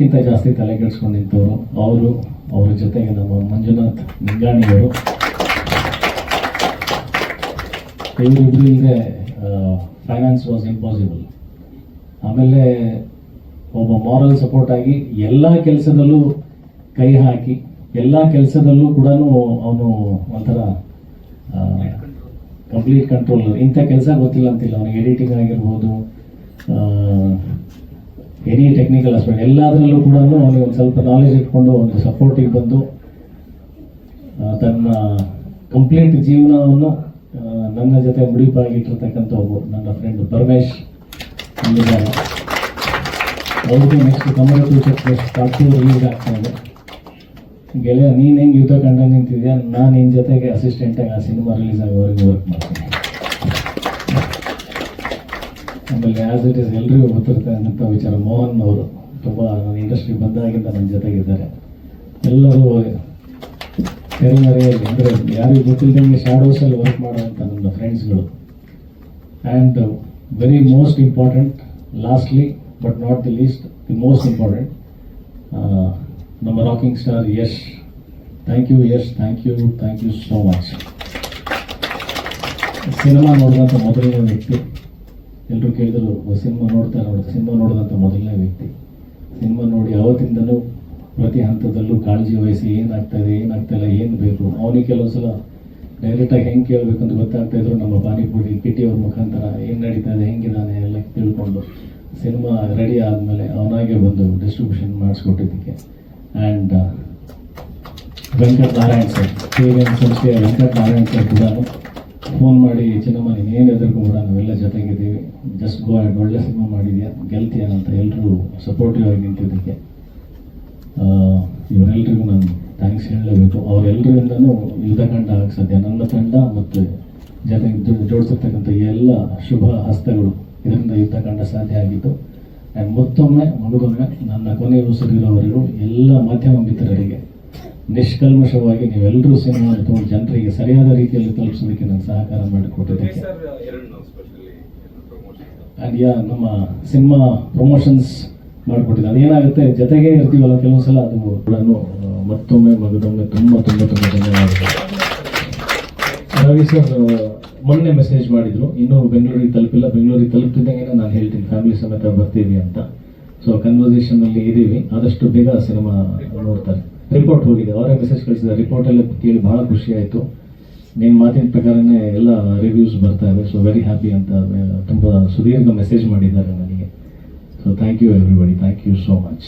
ಕ್ಕಿಂತ ಜಾಸ್ತಿ ತಲೆ ಕೆಡಿಸ್ಕೊಂಡು ಅವರು, ಅವರ ಜೊತೆಗೆ ನಮ್ಮ ಮಂಜುನಾಥ್ ನಿಂಗಾಣಿಯವರು. ಇವರಿಬ್ರು ಇಲ್ಲದೆ ಫೈನಾನ್ಸ್ ವಾಸ್ ಇಂಪಾಸಿಬಲ್ ಆಮೇಲೆ ಒಬ್ಬ ಮಾರಲ್ ಸಪೋರ್ಟ್ ಆಗಿ ಎಲ್ಲ ಕೆಲಸದಲ್ಲೂ ಕೈ ಹಾಕಿ, ಎಲ್ಲ ಕೆಲಸದಲ್ಲೂ ಕೂಡ ಅವನು ಒಂಥರ ಕಂಪ್ಲೀಟ್ ಕಂಟ್ರೋಲ್ ಇಂಥ ಕೆಲಸ ಗೊತ್ತಿಲ್ಲ ಅಂತಿಲ್ಲ. ಅವನಿಗೆ ಎಡಿಟಿಂಗ್ ಆಗಿರ್ಬೋದು ಎನಿ ಟೆಕ್ನಿಕಲ್ ಆಸ್ಪೆಕ್ಟ್ ಎಲ್ಲದರಲ್ಲೂ ಕೂಡ ಅವನಿಗೆ ಒಂದು ಸ್ವಲ್ಪ ನಾಲೆಜ್ ಇಟ್ಕೊಂಡು ಒಂದು ಸಪೋರ್ಟಿಗೆ ಬಂದು ತನ್ನ ಕಂಪ್ಲೀಟ್ ಜೀವನವನ್ನು ನನ್ನ ಜೊತೆ ಮುಡಿಪಾಗಿಟ್ಟಿರ್ತಕ್ಕಂಥ ಒಬ್ಬ ನನ್ನ ಫ್ರೆಂಡ್ ಪರಮೇಶ್ ಇಲ್ಲಿದ್ದಾರೆ. ಅವ್ರಿಗೆ ನೆಕ್ಸ್ಟ್ ಟು ರಿಲೀಸ್ ಆಗ್ತಾ ಇದೆ. ಗೆಳೆಯ, ನೀನು ಹೆಂಗೆ ಯುದ್ಧ ಕಂಡ ನಿಂತಿದ್ಯಾ? ನಾನು ನಿನ್ನ ಜೊತೆಗೆ ಅಸಿಸ್ಟೆಂಟಾಗಿ ಆ ಸಿನಿಮಾ ರಿಲೀಸ್ ಆಗೋವರೆಗೆ ವರ್ಕ್ ಮಾಡ್ತೀನಿ. ಆಮೇಲೆ ಆ್ಯಸ್ ಇಟ್ ಇಸ್ ಎಲ್ರಿಗೂ ಗೊತ್ತಿರ್ತಕ್ಕಂಥ ವಿಚಾರ. ಮೋಹನ್ ಅವರು ತುಂಬ ನನ್ನ ಇಂಡಸ್ಟ್ರಿ ಬಂದಾಗಿಂದ ನನ್ನ ಜೊತೆಗಿದ್ದಾರೆ. ಎಲ್ಲರೂ ತೆರೆಮರೆಯಲ್ಲಿ ಅಂದರೆ ಯಾರಿಗೂ ಗೊತ್ತಿಲ್ಲದಂಗೆ ಶಾಡೋಸಲ್ಲಿ ವರ್ಕ್ ಮಾಡುವಂಥ ನನ್ನ ಫ್ರೆಂಡ್ಸ್ಗಳು and very most important lastly but not the least the most important ನಮ್ಮ rocking star Yash thank you Yash thank you thank you so much cinema ನೋಡಿದಂಥ ಮೊದಲನೇ ವ್ಯಕ್ತಿ. ಎಲ್ಲರೂ ಕೇಳಿದ್ರು ಸಿನಿಮಾ ನೋಡ್ತಾ ನೋಡ್ತಾ ಸಿನಿಮಾ ನೋಡಿದಂಥ ಮೊದಲನೇ ವ್ಯಕ್ತಿ. ಸಿನಿಮಾ ನೋಡಿ ಅವತ್ತಿಂದಲೂ ಪ್ರತಿ ಹಂತದಲ್ಲೂ ಕಾಳಜಿ ವಹಿಸಿ ಏನಾಗ್ತದೆ ಏನಾಗ್ತಾ ಇಲ್ಲ ಏನು ಬೇಕು. ಅವನಿಗೆ ಕೆಲವು ಸಲ ಡೈರೆಕ್ಟಾಗಿ ಹೆಂಗೆ ಕೇಳಬೇಕು ಅಂತ ಗೊತ್ತಾಗ್ತಾ ಇದ್ರು, ನಮ್ಮ ಪಾನಿಪುರಿ ಕಿಟಿ ಅವ್ರ ಮುಖಾಂತರ ಏನು ನಡೀತಾ ಇದೆ, ಹೆಂಗಿದಾನೆ ಎಲ್ಲ ತಿಳ್ಕೊಂಡು ಸಿನಿಮಾ ರೆಡಿ ಆದಮೇಲೆ ಅವನಾಗೆ ಬಂದು ಡಿಸ್ಟ್ರಿಬ್ಯೂಷನ್ ಮಾಡಿಸ್ಕೊಟ್ಟಿದ್ದಕ್ಕೆ. ಆ್ಯಂಡ್ ವೆಂಕಟ್ ನಾರಾಯಣ್ ಸರ್ ಕೆ ಸಂಸ್ಥೆಯ ವೆಂಕಟ್ ನಾರಾಯಣ್ ಸರ್ ಕೂಡ ಫೋನ್ ಮಾಡಿ ಚಿನ್ನಮ್ಮ ನೀನು ಏನು ಕೂಡ ನಾವೆಲ್ಲ ಜೊತೆಗಿದ್ದೀವಿ. ಜಸ್ಟ್ ಗೋ ಆ್ಯಂಡ್ ಒಳ್ಳೆ ಸಿನಿಮಾ ಮಾಡಿದ್ಯಾ? ಗೆಲ್ತೀಯನಂತ ಎಲ್ಲರೂ ಸಪೋರ್ಟಿವ್ ಆಗಿ ನಿಂತಿದ್ದಕ್ಕೆ. ಆ, ಇವರೆಲ್ರಿಗೂ ನಾನು ಥ್ಯಾಂಕ್ಸ್ ಹೇಳಲೇಬೇಕು. ಅವರೆಲ್ಲರಿಂದನೂ ಯುದ್ಧಕಾಂಡ ಆಗಕ್ಕೆ ಸಾಧ್ಯ ನನ್ನ ತಂಡ ಮತ್ತು ಜೊತೆಗೆ ಜೋಡಿಸಿರ್ತಕ್ಕಂಥ ಎಲ್ಲ ಶುಭ ಹಸ್ತಗಳು ಇದರಿಂದ ಯುದ್ಧ ಕಂಡ ಸಾಧ್ಯ ಆಗಿತ್ತು. ಆ್ಯಂಡ್ ಮತ್ತೊಮ್ಮೆ ಮಗದೊಮ್ಮೆ ನನ್ನ ಕೊನೆಯ ಉಸಿರಿರೋವರೆಗೂ ಎಲ್ಲ ಮಾಧ್ಯಮ ಮಿತ್ರರಿಗೆ ನಿಷ್ಕಲ್ಮಶವಾಗಿ ನೀವೆಲ್ಲರೂ ಸಿನಿಮಾ ತಗೊಂಡು ಜನರಿಗೆ ಸರಿಯಾದ ರೀತಿಯಲ್ಲಿ ತಲುಪಿಸೋದಕ್ಕೆ ನಾನು ಸಹಕಾರ ಮಾಡಿಕೊಟ್ಟಿದ್ದಕ್ಕೆ. ಸರ್ ಎರಡು ಸ್ಪೆಷಲಿ ಪ್ರಮೋಷನ್ ಆ್ಯಂಡ್ ಯಾ ನಮ್ಮ ಸಿನಿಮಾ ಪ್ರಮೋಷನ್ಸ್ ಮಾಡಿಕೊಟ್ಟಿದ್ದೆ. ಅದೇನಾಗುತ್ತೆ ಜೊತೆಗೆ ಇರ್ತೀವಲ್ಲ ಕೆಲವು ಸಲ ಅದು ನಾನು ಮತ್ತೊಮ್ಮೆ ಮಗದೊಮ್ಮೆ ತುಂಬ ತುಂಬ ತುಂಬ ಧನ್ಯವಾದಗಳು. ರವಿ ಸರ್ ಮೊನ್ನೆ ಮೆಸೇಜ್ ಮಾಡಿದ್ರು. ಇನ್ನೂ ಬೆಂಗಳೂರಿಗೆ ತಲುಪಿಲ್ಲ. ಬೆಂಗಳೂರಿಗೆ ತಲುಪ್ತಿದ್ದಂಗೆ ನಾನು ಹೇಳ್ತೀನಿ. ಫ್ಯಾಮಿಲಿ ಸಮೇತ ಬರ್ತೀವಿ ಅಂತ. ಸೊ ಕನ್ವರ್ಸೇಷನ್ ಅಲ್ಲಿ ಇದ್ದೀವಿ ಆದಷ್ಟು ಬೇಗ ಸಿನಿಮಾ ನೋಡ್ತಾರೆ. ರಿಪೋರ್ಟ್ ಹೋಗಿದೆ. ಅವರೇ ಮೆಸೇಜ್ ಕಳಿಸಿದ ರಿಪೋರ್ಟ್ ಎಲ್ಲ ಕೇಳಿ ಬಹಳ ಖುಷಿ ಆಯಿತು. ನಿಮ್ಮ ಮಾತಿನ ಪ್ರಕಾರನೇ ಎಲ್ಲ ರಿವ್ಯೂಸ್ ಬರ್ತಾ ಇವೆ. ಸೊ ವೆರಿ ಹ್ಯಾಪಿ ಅಂತ ತುಂಬ ಸುದೀರ್ಘ ಮೆಸೇಜ್ ಮಾಡಿದ್ದಾರೆ ನನಗೆ. So thank you everybody thank you so much